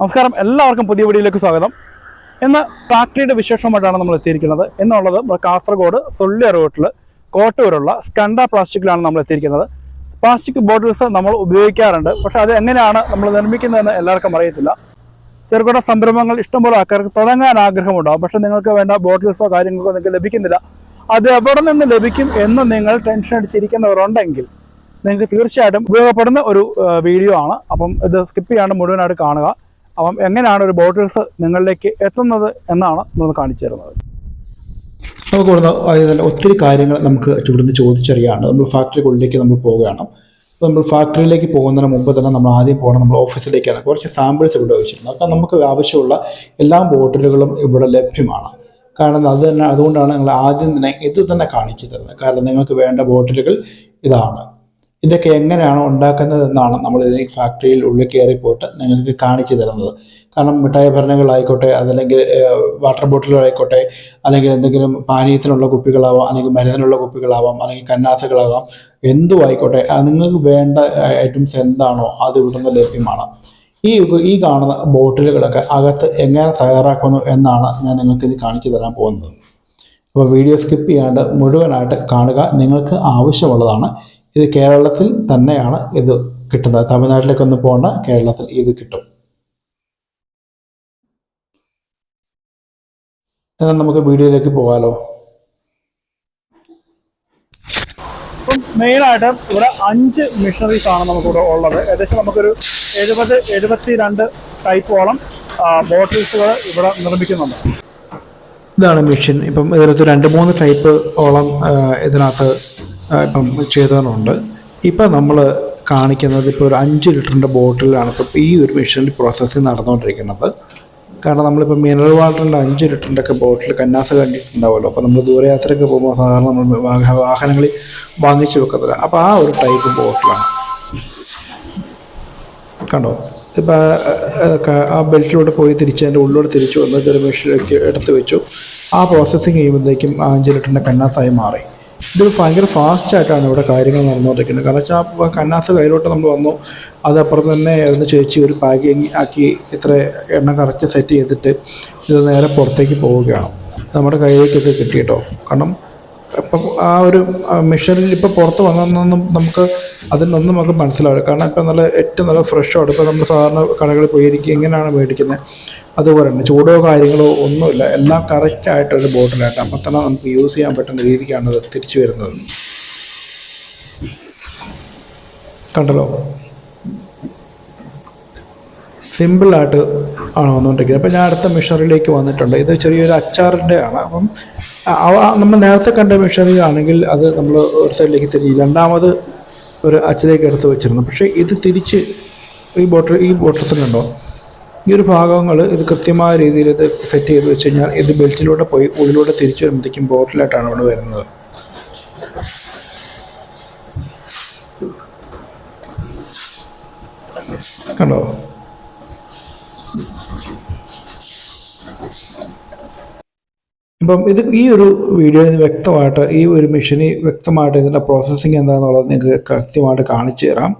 നമസ്കാരം. എല്ലാവർക്കും പുതിയ വീഡിയോയിലേക്ക് സ്വാഗതം. ഇന്ന് ഫാക്ടറിയുടെ വിശേഷമായിട്ടാണ് നമ്മൾ എത്തിയിരിക്കുന്നത്. എന്നുള്ളത് നമ്മുടെ കാസർഗോഡ് സൊള്ളി റോട്ടിൽ കോട്ടൂരുള്ള സ്കണ്ട പ്ലാസ്റ്റിക്കിലാണ് നമ്മൾ എത്തിയിരിക്കുന്നത്. പ്ലാസ്റ്റിക് ബോട്ടിൽസ് നമ്മൾ ഉപയോഗിക്കാറുണ്ട്. പക്ഷേ അത് എങ്ങനെയാണ് നമ്മൾ നിർമ്മിക്കുന്നതെന്ന് എല്ലാവർക്കും അറിയത്തില്ല. ചെറുകിട സംരംഭങ്ങൾ ഇഷ്ടംപോലെ ആൾക്കാർക്ക് തുടങ്ങാൻ ആഗ്രഹമുണ്ടാവും. പക്ഷേ നിങ്ങൾക്ക് വേണ്ട ബോട്ടിൽസോ കാര്യങ്ങളോ നിങ്ങൾക്ക് ലഭിക്കുന്നില്ല. അത് എവിടെ നിന്ന് ലഭിക്കും എന്ന് നിങ്ങൾ ടെൻഷൻ അടിച്ചിരിക്കുന്നവരുണ്ടെങ്കിൽ നിങ്ങൾക്ക് തീർച്ചയായിട്ടും ഉപയോഗപ്പെടുന്ന ഒരു വീഡിയോ ആണ്. അപ്പം ഇത് സ്കിപ്പ് ചെയ്യാണ്ട് മുഴുവനായിട്ട് കാണുക. അപ്പം എങ്ങനെയാണ് ഒരു ബോട്ടിൽസ് നിങ്ങളിലേക്ക് എത്തുന്നത് എന്നാണ് നമ്മൾ കാണിച്ചു തരുന്നത്. നമുക്ക് ഇവിടുന്ന് ഒത്തിരി കാര്യങ്ങൾ നമുക്ക് ഇവിടുന്ന് ചോദിച്ചറിയാണ് നമ്മൾ ഫാക്ടറിക്കുള്ളിലേക്ക് നമ്മൾ പോവുകയാണ്. അപ്പോൾ നമ്മൾ ഫാക്ടറിയിലേക്ക് പോകുന്നതിന് മുമ്പ് തന്നെ നമ്മൾ ആദ്യം പോകണം നമ്മൾ ഓഫീസിലേക്കാണ്. കുറച്ച് സാമ്പിൾസ് ഇവിടെ വെച്ചിരുന്നത് അപ്പം നമുക്ക് ആവശ്യമുള്ള എല്ലാ ബോട്ടിലുകളും ഇവിടെ ലഭ്യമാണ്. കാരണം അത് തന്നെ അതുകൊണ്ടാണ് നിങ്ങൾ ആദ്യം തന്നെ ഇത് തന്നെ കാണിച്ചു തരുന്നത്. കാരണം നിങ്ങൾക്ക് വേണ്ട ബോട്ടിലുകൾ ഇതാണ്. ഇതൊക്കെ എങ്ങനെയാണ് ഉണ്ടാക്കുന്നത് എന്നാണ് നമ്മൾ ഈ ഫാക്ടറിയിൽ ഉള്ളിൽ കയറി പോയിട്ട് നിങ്ങൾക്ക് കാണിച്ചു തരുന്നത്. കാരണം മിഠായി ഭരണങ്ങളായിക്കോട്ടെ അതല്ലെങ്കിൽ വാട്ടർ ബോട്ടിലുകളായിക്കോട്ടെ അല്ലെങ്കിൽ എന്തെങ്കിലും പാനീയത്തിനുള്ള കുപ്പികളാവാം അല്ലെങ്കിൽ മരുന്നിനുള്ള കുപ്പികളാവാം അല്ലെങ്കിൽ കന്നാസകളാവാം എന്തും ആയിക്കോട്ടെ നിങ്ങൾക്ക് വേണ്ട ഐറ്റംസ് എന്താണോ അത് ഇവിടുന്ന് ലഭ്യമാണ്. ഈ ഈ കാണുന്ന ബോട്ടിലുകളൊക്കെ അകത്ത് എങ്ങനെ തയ്യാറാക്കുന്നു എന്നാണ് ഞാൻ നിങ്ങൾക്ക് ഇനി കാണിച്ചു തരാൻ പോകുന്നത്. അപ്പോൾ വീഡിയോ സ്കിപ്പ് ചെയ്യാണ്ട് മുഴുവനായിട്ട് കാണുക. നിങ്ങൾക്ക് ആവശ്യമുള്ളതാണ്. ഇത് കേരളത്തിൽ തന്നെയാണ് ഇത് കിട്ടുന്നത്. തമിഴ്നാട്ടിലേക്ക് ഒന്ന് പോകണ്ട കേരളത്തിൽ ഇത് കിട്ടും. എന്നാൽ നമുക്ക് വീഡിയോയിലേക്ക് പോകാലോ. മെയിൻ മെയിനായിട്ട് ഇവിടെ അഞ്ച് മിഷണറീസ് ആണ് നമുക്കിവിടെ ഉള്ളത്. ഏകദേശം നമുക്കൊരു എഴുപത് എഴുപത്തി രണ്ട് ടൈപ്പോളം ബോട്ടിൽസുകൾ ഇവിടെ നിർമ്മിക്കുന്നുണ്ട്. ഇതാണ് മെഷീൻ ഇപ്പം ഇതിനകത്ത് രണ്ട് മൂന്ന് ടൈപ്പ് ഓളം ഇതിനകത്ത് ഇപ്പം ചെയ്തതുകൊണ്ട് ഇപ്പം നമ്മൾ കാണിക്കുന്നത് ഇപ്പോൾ ഒരു അഞ്ച് ലിറ്ററിന്റെ ബോട്ടിലാണ് ഇപ്പം ഈ ഒരു മെഷീനിൽ പ്രോസസ്സിങ് നടന്നുകൊണ്ടിരിക്കുന്നത്. കാരണം നമ്മളിപ്പോൾ മിനറൽ വാട്ടറിന്റെ അഞ്ച് ലിറ്ററിന്റെ ഒക്കെ ബോട്ടിൽ കന്നാസ് കണ്ടിട്ടുണ്ടാവുമല്ലോ. അപ്പോൾ നമ്മൾ ദൂരയാത്രയ്ക്ക് പോകുമ്പോൾ സാധാരണ നമ്മൾ വാഹ- വാഹനങ്ങളിൽ വാങ്ങിച്ച് വെക്കത്തില്ല അപ്പോൾ ആ ഒരു ടൈപ്പ് ബോട്ടിലാണ്. കണ്ടോ? ഇപ്പം ആ ബെൽറ്റിലൂടെ പോയി തിരിച്ച് അതിന്റെ ഉള്ളിലൂടെ തിരിച്ചു വന്ന് ഒരു മെഷീനിലേക്ക് എടുത്ത് വെച്ചു. ആ പ്രോസസ്സിങ് ചെയ്യുമ്പോഴത്തേക്കും ആ അഞ്ച് ലിറ്ററിന്റെ കന്നാസായി മാറി. ഇത് ഭയങ്കര ഫാസ്റ്റായിട്ടാണ് ഇവിടെ കാര്യങ്ങൾ നടന്നുകൊണ്ടിരിക്കുന്നത്. കാരണം വെച്ചാൽ കന്നാസ് കയ്യിലോട്ട് നമ്മൾ വന്നു. അത് അപ്പുറത്ത് തന്നെ ഒന്ന് ചേച്ചി ഒരു പാക്കിങ് ആക്കി ഇത്ര എണ്ണം കറക്റ്റ് സെറ്റ് ചെയ്തിട്ട് ഇത് നേരെ പുറത്തേക്ക് പോവുകയാണ്. നമ്മുടെ കയ്യിലേക്കൊക്കെ കിട്ടിയിട്ടോ? കാരണം ഇപ്പം ആ ഒരു മെഷീനിൽ ഇപ്പോൾ പുറത്ത് വന്നതെന്നൊന്നും നമുക്ക് അതിൽ നിന്നും നമുക്ക് മനസ്സിലാവില്ല. കാരണം ഇപ്പം നല്ല ഏറ്റവും നല്ല ഫ്രഷോട് ഇപ്പോൾ നമ്മൾ സാധാരണ കടകളിൽ പോയിരിക്കും എങ്ങനെയാണ് മേടിക്കുന്നത്. അതുപോലെ തന്നെ ചൂടോ കാര്യങ്ങളോ ഒന്നുമില്ല. എല്ലാം കറക്റ്റായിട്ടൊരു ബോട്ടിലായിട്ട് അപ്പം തന്നെ നമുക്ക് യൂസ് ചെയ്യാൻ പറ്റുന്ന രീതിക്കാണ് അത് തിരിച്ചു വരുന്നത്. കണ്ടല്ലോ? സിമ്പിളായിട്ട് ആണ് വന്നുകൊണ്ടിരിക്കുന്നത് അപ്പം ഞാൻ അടുത്ത മിഷറിലേക്ക് വന്നിട്ടുണ്ട്. ഇത് ചെറിയൊരു അച്ചാറിന്റെ ആണ്. അപ്പം നമ്മൾ നേരത്തെ കണ്ട മിഷറി ആണെങ്കിൽ അത് നമ്മൾ ഒരു സൈഡിലേക്ക് തിരിഞ്ഞ് രണ്ടാമത് ഒരു അച്ചിലേക്ക് എടുത്ത് വെച്ചിരുന്നു. പക്ഷേ ഇത് തിരിച്ച് ഈ ബോട്ടിൽ ഈ ബോട്ടിൽസിലുണ്ടോ ഈ ഒരു ഭാഗങ്ങൾ ഇത് കൃത്യമായ രീതിയിൽ ഇത് സെറ്റ് ചെയ്ത് വെച്ച് കഴിഞ്ഞാൽ ഇത് ബെൽറ്റിലൂടെ പോയി ഉള്ളിലൂടെ തിരിച്ചു വരുമ്പോഴത്തേക്കും ബോട്ടിലായിട്ടാണ് അവിടെ വരുന്നത്. കണ്ടോ? ഇപ്പം ഇത് ഈ ഒരു വീഡിയോയിൽ വ്യക്തമായിട്ട് ഈ ഒരു മെഷീനിൽ വ്യക്തമായിട്ട് ഇതിന്റെ പ്രോസസ്സിങ് എന്താണെന്നുള്ളത് നിങ്ങൾക്ക് കൃത്യമായിട്ട് കാണിച്ചു തരാം.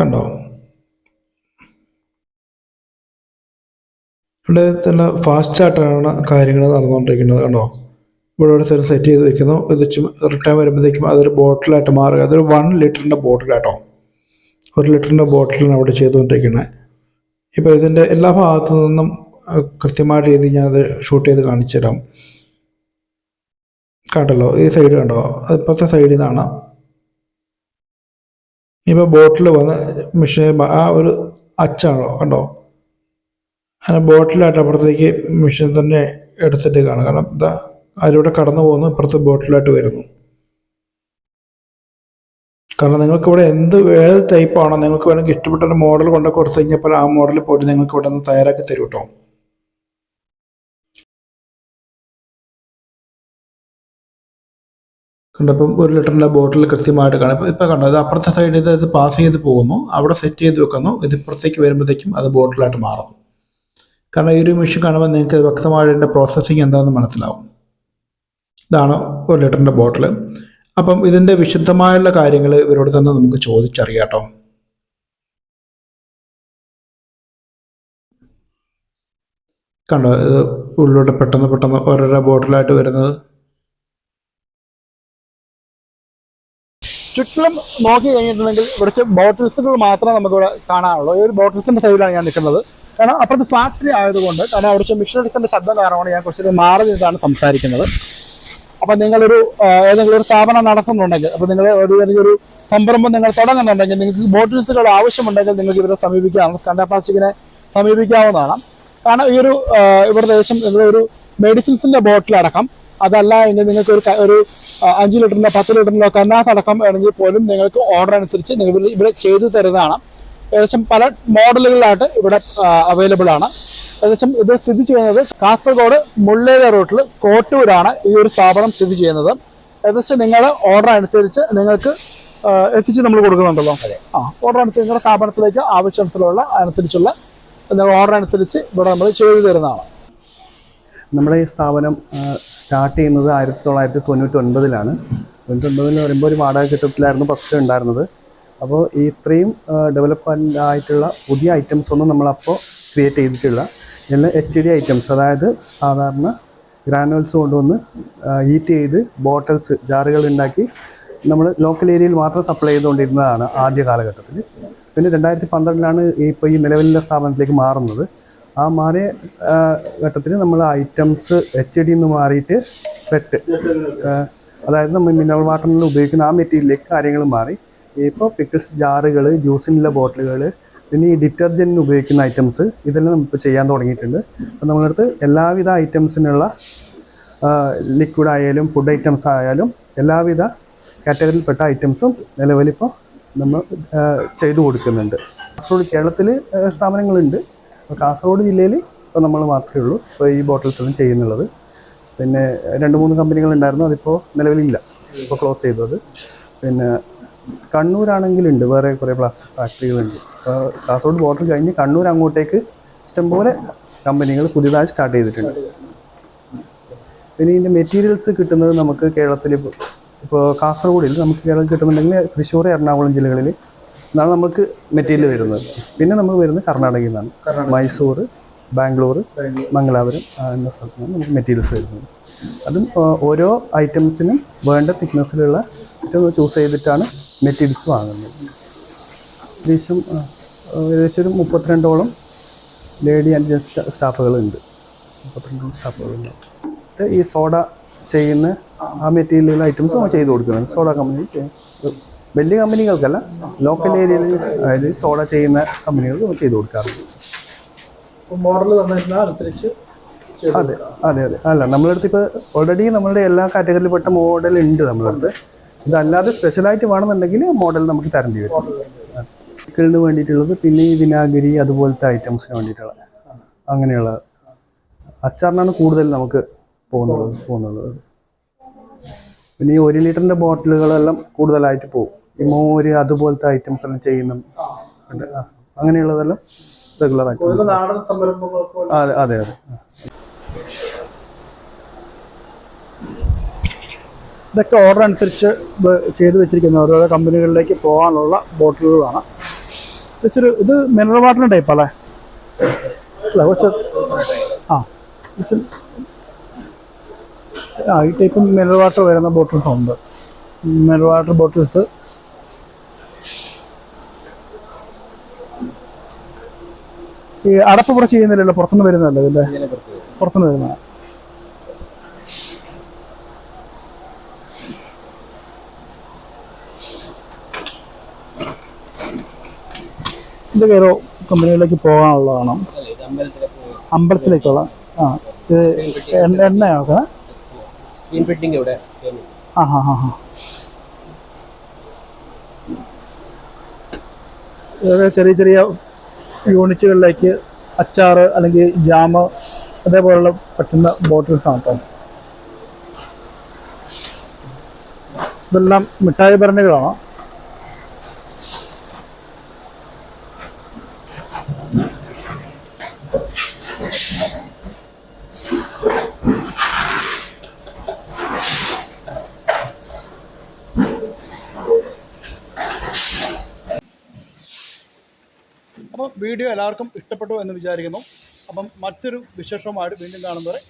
കണ്ടോ? ഇവിടെ നല്ല ഫാസ്റ്റായിട്ടാണ് കാര്യങ്ങൾ നടന്നുകൊണ്ടിരിക്കുന്നത് കണ്ടോ? ഇവിടെ ഒരു സ്ഥലം സെറ്റ് ചെയ്ത് വെക്കുന്നു. ഇത് റിട്ടേൺ വരുമ്പോഴത്തേക്കും അതൊരു ബോട്ടിലായിട്ട് മാറുക. അതൊരു വൺ ലിറ്ററിന്റെ ബോട്ടിലാട്ടോ ഒരു ലിറ്ററിന്റെ ബോട്ടിലാണ് അവിടെ ചെയ്തുകൊണ്ടിരിക്കുന്നത് ഇപ്പോൾ ഇതിന്റെ എല്ലാ ഭാഗത്തു നിന്നും കൃത്യമായ രീതിയിൽ ഞാനത് ഷൂട്ട് ചെയ്ത് കാണിച്ചു തരാം കണ്ടല്ലോ ഈ സൈഡ് കണ്ടോ? ഇപ്പോഴത്തെ സൈഡിൽ നിന്നാണ്. ഇപ്പോൾ ബോട്ടിൽ വന്ന് മെഷീൻ ആ ഒരു അച്ചാണോ? കണ്ടോ? അങ്ങനെ ബോട്ടിലായിട്ട് അപ്പുറത്തേക്ക് മെഷീൻ തന്നെ എടുത്തിട്ട് കാണാം. കാരണം ഇതാ അതിലൂടെ കടന്നു പോകുന്നു ഇപ്പുറത്ത് ബോട്ടിലായിട്ട് വരുന്നു. കാരണം നിങ്ങൾക്ക് ഇവിടെ എന്ത് ഏത് ടൈപ്പാണോ നിങ്ങൾക്ക് വേണമെങ്കിൽ ഇഷ്ടപ്പെട്ട ഒരു മോഡൽ കൊണ്ട് കൊടുത്തു കഴിഞ്ഞപ്പോൾ ആ മോഡൽ പോയിട്ട് നിങ്ങൾക്ക് ഇവിടെ നിന്ന് തയ്യാറാക്കി തരും കേട്ടോ കണ്ടപ്പം ഒരു ലിറ്ററിന്റെ ബോട്ടിൽ കൃത്യമായിട്ട് കാണാം. ഇപ്പം കണ്ടോ ഇത് അപ്പുറത്തെ സൈഡിൽ ഇത് പാസ് ചെയ്ത് പോകുന്നു. അവിടെ സെറ്റ് ചെയ്ത് വെക്കുന്നു. ഇത് ഇപ്പുറത്തേക്ക് വരുമ്പോഴത്തേക്കും അത് ബോട്ടിലായിട്ട് മാറുന്നു. കാരണം ഈ ഒരു മെഷീൻ കാണുമ്പോൾ നിങ്ങൾക്ക് വ്യക്തമായിട്ട് പ്രോസസ്സിങ് എന്താണെന്ന് മനസ്സിലാവും. ഇതാണ് ഒരു ലിറ്ററിന്റെ ബോട്ടിൽ അപ്പം ഇതിന്റെ വിശുദ്ധമായുള്ള കാര്യങ്ങൾ ഇവരോട് തന്നെ നമുക്ക് ചോദിച്ചറിയാട്ടോ കണ്ടോ ഇത് ഉള്ളിലോട്ട് പെട്ടെന്ന് പെട്ടെന്ന് ഓരോരോ ബോട്ടിലായിട്ട് വരുന്നത്? ചുറ്റിലും നോക്കി കഴിഞ്ഞിട്ടുണ്ടെങ്കിൽ കുറച്ച് ബോട്ടിൽസുകൾ മാത്രമേ നമുക്കിവിടെ കാണാനുള്ളൂ. ഈ ഒരു ബോട്ടിൽസിന്റെ സൈഡിലാണ് ഞാൻ നിൽക്കുന്നത്. കാരണം അപ്പുറത്ത് ഫാക്ടറി ആയതുകൊണ്ട് കാരണം അവിടുത്തെ മിഷനറിസിന്റെ ശബ്ദം കാരണമാണ് ഞാൻ കുറച്ച് മാറി നിന്നാണ് സംസാരിക്കുന്നത്. അപ്പൊ നിങ്ങളൊരു ഏതെങ്കിലും ഒരു സ്ഥാപനം നടത്തുന്നുണ്ടെങ്കിൽ അപ്പൊ നിങ്ങൾ ഒരു ഏതെങ്കിലും ഒരു സംരംഭം നിങ്ങൾ തുടങ്ങുന്നുണ്ടെങ്കിൽ നിങ്ങൾക്ക് ബോട്ടിൽസുകൾ ആവശ്യമുണ്ടെങ്കിൽ നിങ്ങൾക്ക് ഇവരെ സമീപിക്കാവുന്ന സ്കണ്ട പ്ലാസ്റ്റിക്കിനെ സമീപിക്കാവുന്നതാണ്. കാരണം ഈ ഒരു ഇവിടെ ദേശം ഇവിടെ ഒരു മെഡിസിൻസിന്റെ ബോട്ടിലടക്കം അതല്ല എങ്കിൽ നിങ്ങൾക്ക് ഒരു ഒരു അഞ്ച് ലിറ്ററിന്റെ പത്ത് ലിറ്ററിന്റെ കന്നാസ് അടക്കം വേണമെങ്കിൽ പോലും നിങ്ങൾക്ക് ഓർഡർ അനുസരിച്ച് നിങ്ങൾ ഇവിടെ- ചെയ്തു തരുന്നതാണ്. ഏകദേശം പല മോഡലുകളിലായിട്ട് ഇവിടെ അവൈലബിൾ ആണ്. ഏകദേശം ഇത് സ്ഥിതി ചെയ്യുന്നത് കാസർഗോഡ് മുള്ളേര റൂട്ടിൽ കോട്ടൂരാണ് ഈ ഒരു സ്ഥാപനം സ്ഥിതി ചെയ്യുന്നത്. ഏകദേശം നിങ്ങൾ ഓർഡർ അനുസരിച്ച് നിങ്ങൾക്ക് എത്തിച്ച് നമ്മൾ കൊടുക്കുന്നുണ്ടല്ലോ. ആ ഓർഡർ അനുസരിച്ച് നിങ്ങളുടെ സ്ഥാപനത്തിലേക്ക് ആവശ്യത്തിലുള്ള അനുസരിച്ചുള്ള ഓർഡർ അനുസരിച്ച് ഇവിടെ നമ്മൾ ചെയ്തു തരുന്നതാണ്. നമ്മുടെ ഈ സ്ഥാപനം സ്റ്റാർട്ട് ചെയ്യുന്നത് ആയിരത്തി തൊള്ളായിരത്തി തൊണ്ണൂറ്റി ഒൻപതിലാണ് തൊണ്ണൂറ്റി ഒൻപതിൽ പറയുമ്പോൾ ഒരു വാടക കെട്ടിടത്തിലായിരുന്നു ഫസ്റ്റ് ഉണ്ടായിരുന്നത്. അപ്പോൾ ഈ ഇത്രയും ഡെവലപ്മെന്റ് ആയിട്ടുള്ള പുതിയ ഐറ്റംസ് ഒന്നും നമ്മളപ്പോൾ ക്രിയേറ്റ് ചെയ്തിട്ടില്ല. എല്ലാം എച്ച് ഡി ഐറ്റംസ് അതായത് സാധാരണ ഗ്രാനുവൽസ് കൊണ്ടുവന്ന് ഹീറ്റ് ചെയ്ത് ബോട്ടിൽസ് ജാറുകൾ ഉണ്ടാക്കി നമ്മൾ ലോക്കൽ ഏരിയയിൽ മാത്രം സപ്ലൈ ചെയ്തുകൊണ്ടിരുന്നതാണ് ആദ്യ കാലഘട്ടത്തിൽ പിന്നെ രണ്ടായിരത്തി പന്ത്രണ്ടിലാണ് ഇപ്പോൾ ഈ നിലവിലുള്ള സ്ഥാപനത്തിലേക്ക് മാറുന്നത്. ആ മാറിയ ഘട്ടത്തിൽ നമ്മൾ ഐറ്റംസ് എച്ച് ഡി നിന്ന് മാറിയിട്ട് പെറ്റ് അതായത് നമ്മൾ മിനറൽ വാട്ടറിൽ ഉപയോഗിക്കുന്ന ആ മെറ്റീരിയലിലേക്ക് കാര്യങ്ങൾ മാറി. ഇപ്പോൾ പിക്കിൾസ് ജാറുകൾ ജ്യൂസിനുള്ള ബോട്ടിലുകൾ പിന്നെ ഈ ഡിറ്റർജന്റിന് ഉപയോഗിക്കുന്ന ഐറ്റംസ് ഇതെല്ലാം നമ്മളിപ്പോൾ ചെയ്യാൻ തുടങ്ങിയിട്ടുണ്ട്. അപ്പോൾ നമ്മളടുത്ത് എല്ലാവിധ ഐറ്റംസിനുള്ള ലിക്വിഡ് ആയാലും ഫുഡ് ഐറ്റംസ് ആയാലും എല്ലാവിധ കാറ്റഗറിയിൽപ്പെട്ട ഐറ്റംസും നിലവിലിപ്പോൾ നമ്മൾ ചെയ്തു കൊടുക്കുന്നുണ്ട്. കേരളത്തിൽ സ്ഥാപനങ്ങളുണ്ട്. അപ്പോൾ കാസർഗോഡ് ജില്ലയിൽ ഇപ്പോൾ നമ്മൾ മാത്രമേ ഉള്ളൂ. ഇപ്പോൾ ഈ ബോട്ടിൽസ് എല്ലാം ചെയ്യുന്നുള്ളത്. പിന്നെ രണ്ട് മൂന്ന് കമ്പനികൾ ഉണ്ടായിരുന്നു അതിപ്പോൾ നിലവിലില്ല. ഇപ്പോൾ ക്ലോസ് ചെയ്തു അത് പിന്നെ കണ്ണൂരാണെങ്കിലുണ്ട് വേറെ കുറേ പ്ലാസ്റ്റിക് ഫാക്ടറികളുണ്ട്. അപ്പോൾ കാസർഗോഡ് ബോർഡർ കഴിഞ്ഞ് കണ്ണൂർ അങ്ങോട്ടേക്ക് ഇഷ്ടംപോലെ കമ്പനികൾ പുതിയതായി സ്റ്റാർട്ട് ചെയ്തിട്ടുണ്ട്. പിന്നെ ഇതിന്റെ മെറ്റീരിയൽസ് കിട്ടുന്നത് നമുക്ക് കേരളത്തിൽ ഇപ്പോൾ കാസർഗോഡിൽ നമുക്ക് കേരളത്തിൽ കിട്ടുന്നുണ്ടെങ്കിൽ തൃശ്ശൂർ എറണാകുളം ജില്ലകളിൽ നിന്നാണ് നമുക്ക് മെറ്റീരിയൽ വരുന്നത്. പിന്നെ നമുക്ക് വരുന്നത് കർണാടകയിൽ നിന്നാണ്. മൈസൂർ ബാംഗ്ലൂർ മംഗലാപുരം എന്ന സ്ഥലത്ത് നിന്നാണ് നമുക്ക് മെറ്റീരിയൽസ് വരുന്നത്. അതും ഓരോ ഐറ്റംസിനും വേണ്ട തിക്നെസ്സിലുള്ള ഐറ്റം ചൂസ് ചെയ്തിട്ടാണ് മെറ്റീരിയൽസ് വാങ്ങുന്നത്. ഏകദേശം ഏകദേശം ഒരു മുപ്പത്തിരണ്ടോളം ലേഡി ആൻഡ് ജെൻസ് സ്റ്റാഫുകളുണ്ട്. മുപ്പത്തിരണ്ടോളം സ്റ്റാഫുകളുണ്ട്. ഈ സോഡ ചെയ്യുന്ന ആ മെറ്റീരിയൽ ഐറ്റംസ് നമ്മൾ ചെയ്ത് കൊടുക്കുന്നുണ്ട്. സോഡ കമ്പനി വലിയ കമ്പനികൾക്കല്ല ലോക്കൽ ഏരിയയിൽ അതായത് സോള ചെയ്യുന്ന കമ്പനികൾക്ക് നമ്മൾ ചെയ്ത് കൊടുക്കാറുണ്ട്. മോഡൽ അനുസരിച്ച് അതെ അതെ അതെ. അല്ല നമ്മളടുത്ത് ഇപ്പോൾ ഓൾറെഡി നമ്മളുടെ എല്ലാ കാറ്റഗറിയിൽപ്പെട്ട മോഡൽ ഉണ്ട് നമ്മളടുത്ത്. ഇതല്ലാതെ സ്പെഷ്യലായിട്ട് വേണമെന്നുണ്ടെങ്കിൽ മോഡൽ നമുക്ക് തരേണ്ടി വരും. പിക്കിളിന് വേണ്ടിയിട്ടുള്ളത് പിന്നെ ഈ വിനാഗിരി അതുപോലത്തെ ഐറ്റംസിന് വേണ്ടിയിട്ടുള്ള അങ്ങനെയുള്ള അച്ചാറിനാണ് കൂടുതൽ നമുക്ക് പോകുന്നത് പോകുന്നത് പിന്നെ ഈ ഒരു ലിറ്ററിന്റെ ബോട്ടിലുകളെല്ലാം കൂടുതലായിട്ട് പോകും. ഈ മോര് അതുപോലത്തെ ഐറ്റംസ് എല്ലാം ചെയ്യുന്ന ഉണ്ട്. ആ, അങ്ങനെയുള്ളതെല്ലാം റെഗുലർ ആയിട്ട് അതെ അതെ അതെ. ഇതൊക്കെ ഓർഡർ അനുസരിച്ച് ചെയ്ത് വെച്ചിരിക്കുന്ന ഓരോ കമ്പനികളിലേക്ക് പോകാനുള്ള ബോട്ടിലുകളാണ്. ഇച്ചിരി ഇത് മിനറൽ വാട്ടറിന്റെ ടൈപ്പ് അല്ലേ അല്ല കുറച്ച് ആ ആ ഈ ടൈപ്പ് മിനറൽ വാട്ടർ വരുന്ന ബോട്ടിൽസ് ഉണ്ട്. മിനറൽ വാട്ടർ ബോട്ടിൽസ് ഈ അടപ്പ് പുറത്ത് ചെയ്യുന്നില്ലല്ലോ പുറത്തുനിന്ന് വരുന്നതല്ലേ ഇതിന്റെ? പുറത്തുനിന്ന് വരുന്ന. ഇത് കയറോ കമ്പനികളിലേക്ക് പോകാനുള്ളതാണ്. അമ്പലത്തിലേക്കുള്ള ആ ഇത് എണ്ണ എണ്ണയൊക്കെ ആ ഹാ ഹാ ഹാ ചെറിയ ചെറിയ യൂണിറ്റുകളിലേക്ക് അച്ചാറ് അല്ലെങ്കിൽ ജാമ് അതേപോലുള്ള പറ്റുന്ന ബോട്ടിൽസ് ആണ് കേട്ടോ ഇതെല്ലാം മിഠായി ഭരണികളാണ് അപ്പോൾ വീഡിയോ എല്ലാവർക്കും ഇഷ്ടപ്പെട്ടു എന്ന് വിചാരിക്കുന്നു. അപ്പം മറ്റൊരു വിശേഷവുമായിട്ട് വീണ്ടും കാണുന്നവരെ